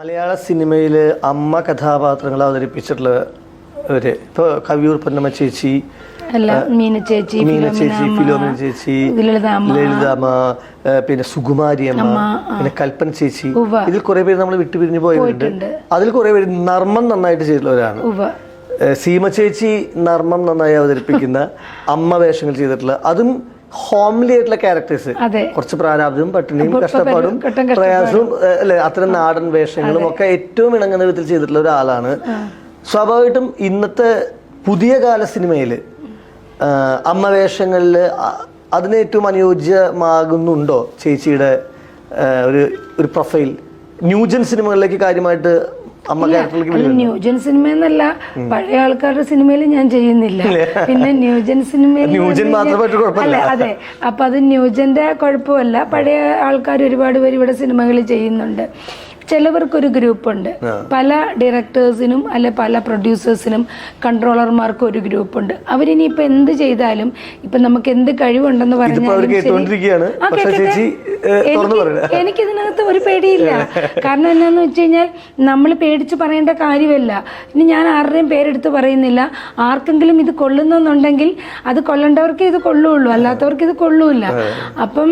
മലയാള സിനിമയിൽ അമ്മ കഥാപാത്രങ്ങൾ അവതരിപ്പിച്ചിട്ടുള്ളവര് ഇപ്പൊ കവിയൂർ പൊന്നമ്മ ചേച്ചി അല്ല മീന ചേച്ചി മീന ചേച്ചി ഫിലോമിന ചേച്ചി ലളിതാമ്മ. പിന്നെ സുകുമാരി അമ്മ പിന്നെ കൽപ്പന ചേച്ചി. ഇതിൽ കുറെ പേര് നമ്മൾ വിട്ടുപിരിഞ്ഞു പോയവരുണ്ട് പോയിട്ടുണ്ട്. അതിൽ കുറെ പേര് നർമ്മം നന്നായിട്ട് ചെയ്തിട്ടുള്ളവരാണ് സീമ ചേച്ചി നർമ്മം നന്നായി അവതരിപ്പിക്കുന്ന അമ്മ വേഷങ്ങൾ ചെയ്തിട്ടുള്ള അതും ഹോംലി ആയിട്ടുള്ള ക്യാരക്ടേഴ്സ് കുറച്ച് പ്രാരാബ്ദവും പട്ടിണിയും കഷ്ടപ്പാടും പ്രയാസവും അല്ലെ അത്തരം നാടൻ വേഷങ്ങളും ഒക്കെ ഏറ്റവും ഇണങ്ങുന്ന വിധത്തിൽ ചെയ്തിട്ടുള്ള ഒരാളാണ്. സ്വാഭാവികമായിട്ടും ഇന്നത്തെ പുതിയ കാല സിനിമയിൽ അമ്മ വേഷങ്ങളിൽ അതിന് ഏറ്റവും അനുയോജ്യമാകുന്നുണ്ടോ ചേച്ചിയുടെ ഒരു ഒരു പ്രൊഫൈൽ? ന്യൂജൻ സിനിമകളിലേക്ക് കാര്യമായിട്ട് ന്യൂജൻ സിനിമ എന്നല്ല പഴയ ആൾക്കാരുടെ സിനിമയിൽ ഞാൻ ചെയ്യുന്നില്ല. പിന്നെ ന്യൂജൻ സിനിമയിൽ അല്ല അതെ. അപ്പൊ അത് ന്യൂജന്റെ കുഴപ്പമല്ല. പഴയ ആൾക്കാർ ഒരുപാട് പേര് ഇവിടെ സിനിമകൾ ചെയ്യുന്നുണ്ട്. ചിലവർക്കൊരു ഗ്രൂപ്പുണ്ട്. പല ഡയറക്ടേഴ്സിനും അല്ലെ പല പ്രൊഡ്യൂസേഴ്സിനും കൺട്രോളർമാർക്കും ഒരു ഗ്രൂപ്പുണ്ട്. ഇപ്പൊ എന്ത് ചെയ്താലും ഇപ്പൊ നമുക്ക് എന്ത് കഴിവുണ്ടെന്ന് പറഞ്ഞാൽ എനിക്കിതിനകത്ത് ഒരു പേടിയില്ല. കാരണം എന്നാന്ന് വെച്ച് കഴിഞ്ഞാൽ നമ്മൾ പേടിച്ച് പറയേണ്ട കാര്യമല്ല. ഇനി ഞാൻ ആരുടെയും പേരെടുത്ത് പറയുന്നില്ല. ആർക്കെങ്കിലും ഇത് കൊള്ളുന്നെന്നുണ്ടെങ്കിൽ അത് കൊള്ളേണ്ടവർക്ക് ഇത് കൊള്ളുള്ളൂ. അല്ലാത്തവർക്ക് ഇത് കൊള്ളൂല്ല. അപ്പം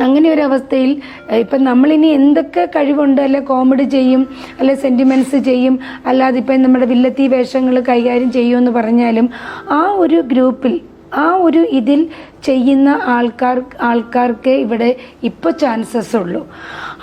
അങ്ങനെ ഒരു അവസ്ഥയിൽ ഇപ്പം നമ്മളിനി എന്തൊക്കെ കഴിവുണ്ട്? അല്ലെ കോമഡി ചെയ്യും അല്ലെ സെന്റിമെന്റ്സ് ചെയ്യും അല്ലാതെ ഇപ്പം നമ്മുടെ വില്ലത്തി വേഷങ്ങൾ കൈകാര്യം ചെയ്യുമെന്ന് പറഞ്ഞാലും ആ ഒരു ഗ്രൂപ്പിൽ ആ ഒരു ഇതിൽ ചെയ്യുന്ന ആൾക്കാർ ആൾക്കാർക്ക് ഇവിടെ ഇപ്പോൾ ചാൻസസ് ഉള്ളൂ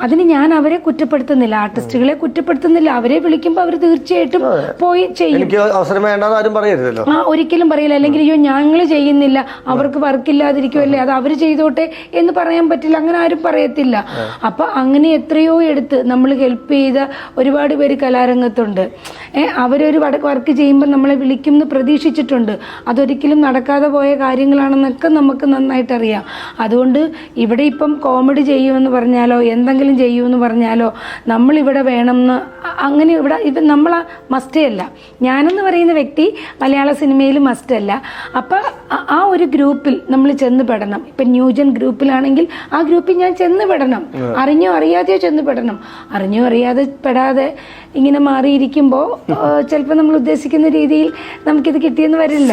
അതിന് ഞാൻ അവരെ കുറ്റപ്പെടുത്തുന്നില്ല. ആർട്ടിസ്റ്റുകളെ കുറ്റപ്പെടുത്തുന്നില്ല. അവരെ വിളിക്കുമ്പോൾ അവർ തീർച്ചയായിട്ടും പോയി ചെയ്യും. അവസരം വേണ്ടെന്ന് ആരും പറയരുതല്ലോ. ആ ഒരിക്കലും പറയില്ല. അല്ലെങ്കിൽ അയ്യോ ഞങ്ങൾ ചെയ്യുന്നില്ല. അവർക്ക് വർക്കില്ലാതിരിക്കുമല്ലേ അത് അവർ ചെയ്തോട്ടെ എന്ന് പറയാൻ പറ്റില്ല. അങ്ങനെ ആരും പറയത്തില്ല. അപ്പൊ അങ്ങനെ എത്രയോ എടുത്ത് നമ്മൾ ഹെൽപ്പ് ചെയ്ത ഒരുപാട് പേര് കലാരംഗത്തുണ്ട്. ഏഹ് അവരൊരു വർക്ക് ചെയ്യുമ്പോൾ നമ്മളെ വിളിക്കും എന്ന് പ്രതീക്ഷിച്ചിട്ടുണ്ട്. അതൊരിക്കലും നടക്കാതെ പോയ കാര്യങ്ങളാണെന്നൊക്കെ നമുക്ക് നന്നായിട്ട് അറിയാം അതുകൊണ്ട് ഇവിടെ ഇപ്പം കോമഡി ചെയ്യുമെന്ന് പറഞ്ഞാലോ എന്തെങ്കിലും ചെയ്യുമെന്ന് പറഞ്ഞാലോ നമ്മളിവിടെ വേണമെന്ന് എന്ന് അങ്ങനെ ഇവിടെ ഇപ്പം നമ്മൾ മസ്റ്റേ അല്ല ഞാനെന്ന് പറയുന്ന വ്യക്തി മലയാള സിനിമയിൽ മസ്റ്റ് അല്ല അപ്പം ആ- ആ ഒരു ഗ്രൂപ്പിൽ നമ്മൾ ചെന്ന് പെടണം. ഇപ്പം ന്യൂജൻ ഗ്രൂപ്പിലാണെങ്കിൽ ആ ഗ്രൂപ്പിൽ ഞാൻ ചെന്ന് പെടണം. അറിഞ്ഞോ അറിയാതെയോ ചെന്ന് പെടണം. അറിഞ്ഞോ അറിയാതെ പെടാതെ ഇങ്ങനെ മാറിയിരിക്കുമ്പോൾ ചിലപ്പോൾ നമ്മൾ ഉദ്ദേശിക്കുന്ന രീതിയിൽ നമുക്കിത് കിട്ടിയെന്ന് വരില്ല.